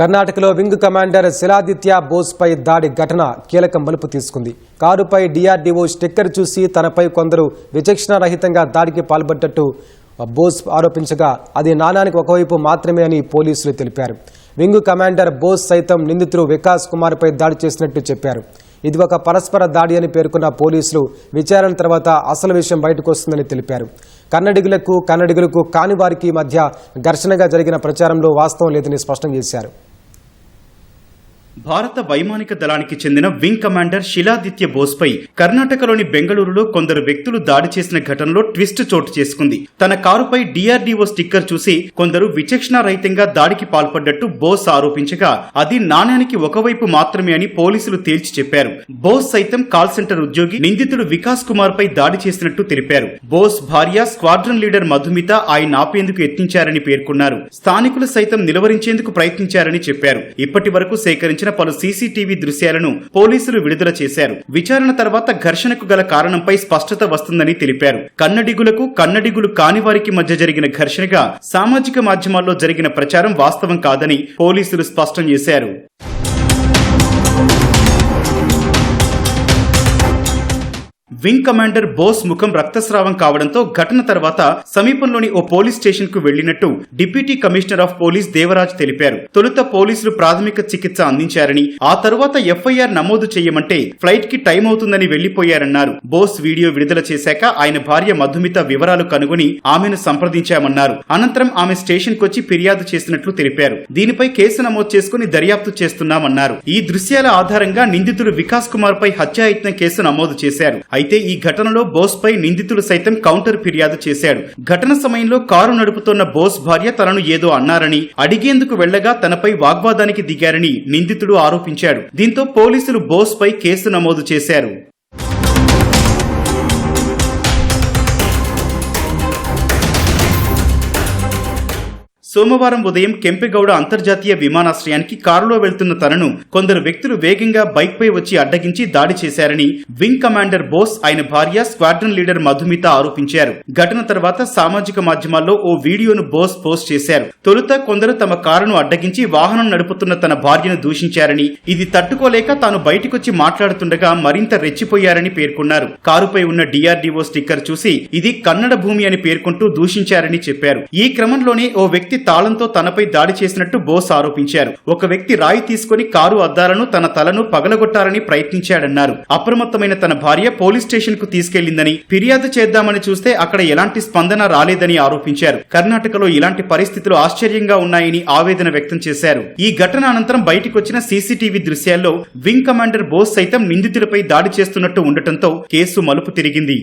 కర్ణాటకలో wing commander Shiladitya బోస్పై దాడి ఘటన కీలక మలుపు తీసుకుంది. కారుపై డిఆర్డీఓ స్టిక్కర్ చూసి తనపై కొందరు విచక్షణారహితంగా దాడికి పాల్పడ్డట్టు బోస్ ఆరోపించగా అది నాణానికి ఒకవైపు మాత్రమే అని పోలీసులు తెలిపారు. వింగ్ కమాండర్ బోస్ సైతం నిందితుడు వికాస్ కుమార్పై దాడి చేసినట్టు చెప్పారు. ఇది ఒక పరస్పర దాడి అని పేర్కొన్న పోలీసులు విచారణ తర్వాత అసలు విషయం బయటకు వస్తుందని తెలిపారు. కన్నడిగులకు కన్నడిగులకు కాని వారికి మధ్య ఘర్షణగా జరిగిన ప్రచారంలో వాస్తవం లేదని స్పష్టం చేశారు. భారత వైమానిక దళానికి చెందిన వింగ్ కమాండర్ శిలాదిత్య బోస్పై కర్ణాటకలోని బెంగళూరులో కొందరు వ్యక్తులు దాడి చేసిన ఘటనలో ట్విస్ట్ చోటు చేసుకుంది. తన కారుపై డిఆర్డీఓ స్టిక్కర్ చూసి కొందరు విచక్షణారహితంగా దాడికి పాల్పడ్డట్టు బోస్ ఆరోపించగా అది నాణ్యానికి ఒకవైపు మాత్రమే అని పోలీసులు తేల్చి చెప్పారు. బోస్ సైతం కాల్ సెంటర్ ఉద్యోగి నిందితుడు వికాస్ కుమార్ పై దాడి చేసినట్టు తెలిపారు. బోస్ భార్య స్క్వాడ్రన్ లీడర్ మధుమిత ఆయన ఆపేందుకు యత్నించారని పేర్కొన్నారు. స్థానికులు సైతం నిలువరించేందుకు ప్రయత్నించారని చెప్పారు. ఇప్పటి వరకు సేకరించిన పలు సీసీటీవీ దృశ్యాలను పోలీసులు విడుదల చేశారు. విచారణ తర్వాత ఘర్షణకు గల కారణంపై స్పష్టత వస్తుందని తెలిపారు. కన్నడిగులకు కన్నడిగులు కాని వారికి మధ్య జరిగిన ఘర్షణగా సామాజిక మాధ్యమాల్లో జరిగిన ప్రచారం వాస్తవం కాదని పోలీసులు స్పష్టం చేశారు. వింగ్ కమాండర్ బోస్ ముఖం రక్తస్రావం కావడంతో ఘటన తర్వాత సమీపంలోని ఓ పోలీస్ స్టేషన్కు వెళ్ళినట్టు deputy commissioner of police Devaraj తెలిపారు. తొలుత పోలీసులు ప్రాథమిక చికిత్స అందించారని ఆ తరువాత ఎఫ్ఐఆర్ నమోదు చేయమంటే ఫ్లైట్కి టైం అవుతుందని వెళ్ళిపోయారన్నారు బోస్ వీడియో విడుదల చేశాక ఆయన భార్య మధుమిత వివరాలు కనుగొని ఆమెను సంప్రదించామన్నారు. అనంతరం ఆమె స్టేషన్ కొచ్చి ఫిర్యాదు చేసినట్లు తెలిపారు. దీనిపై కేసు నమోదు చేసుకుని దర్యాప్తు చేస్తున్నామన్నారు. ఈ దృశ్యాల ఆధారంగా నిందితుడు వికాస్ కుమార్ పై హత్యాయత్నం కేసు నమోదు చేశారు. అయితే ఈ ఘటనలో బోస్ పై నిందితుడు సైతం కౌంటర్ ఫిర్యాదు చేశాడు. ఘటన సమయంలో కారు నడుపుతున్న బోస్ భార్య తనను ఏదో అన్నారని అడిగేందుకు వెళ్ళగా తనపై వాగ్వాదానికి దిగారని నిందితుడు ఆరోపించాడు. దీంతో పోలీసులు బోస్ పై కేసు నమోదు చేశారు. సోమవారం ఉదయం కెంపెగౌడ అంతర్జాతీయ విమానాశ్రయానికి కారులో వెళ్తున్న తనను కొందరు వ్యక్తులు వేగంగా బైక్ పై వచ్చి అడ్డగించి దాడి చేశారని వింగ్ కమాండర్ బోస్ ఆయన భార్య స్క్వాడ్రన్ లీడర్ మధుమిత ఆరోపించారు. ఘటన తర్వాత సామాజిక మాధ్యమాల్లో ఓ వీడియోను బోస్ పోస్ట్ చేశారు. తొలుత కొందరు తమ కారును అడ్డగించి వాహనం నడుపుతున్న తన భార్యను దూషించారని ఇది తట్టుకోలేక తాను బయటకొచ్చి మాట్లాడుతుండగా మరింత రెచ్చిపోయారని పేర్కొన్నారు. కారుపై ఉన్న డిఆర్డీఓ స్టిక్కర్ చూసి ఇది కన్నడ భూమి అని పేర్కొంటూ దూషించారని చెప్పారు. ఈ క్రమంలోనే ఓ వ్యక్తి తాళంతో తనపై దాడి చేసినట్టు బోస్ ఆరోపించారు. ఒక వ్యక్తి రాయి తీసుకుని కారు అద్దాలను తన తలను పగలగొట్టాలని ప్రయత్నించాడన్నారు. అప్రమత్తమైన తన భార్య పోలీస్ స్టేషన్కు తీసుకెళ్ళిందని ఫిర్యాదు చేద్దామని చూస్తే అక్కడ ఎలాంటి స్పందన రాలేదని ఆరోపించారు. కర్ణాటకలో ఇలాంటి పరిస్థితులు ఆశ్చర్యంగా ఉన్నాయని ఆవేదన వ్యక్తం చేశారు. ఈ ఘటన అనంతరం బయటకొచ్చిన సీసీటీవీ దృశ్యాల్లో వింగ్ కమాండర్ బోస్ సైతం నిందితులపై దాడి చేస్తున్నట్టు ఉండటంతో కేసు మలుపు తిరిగింది.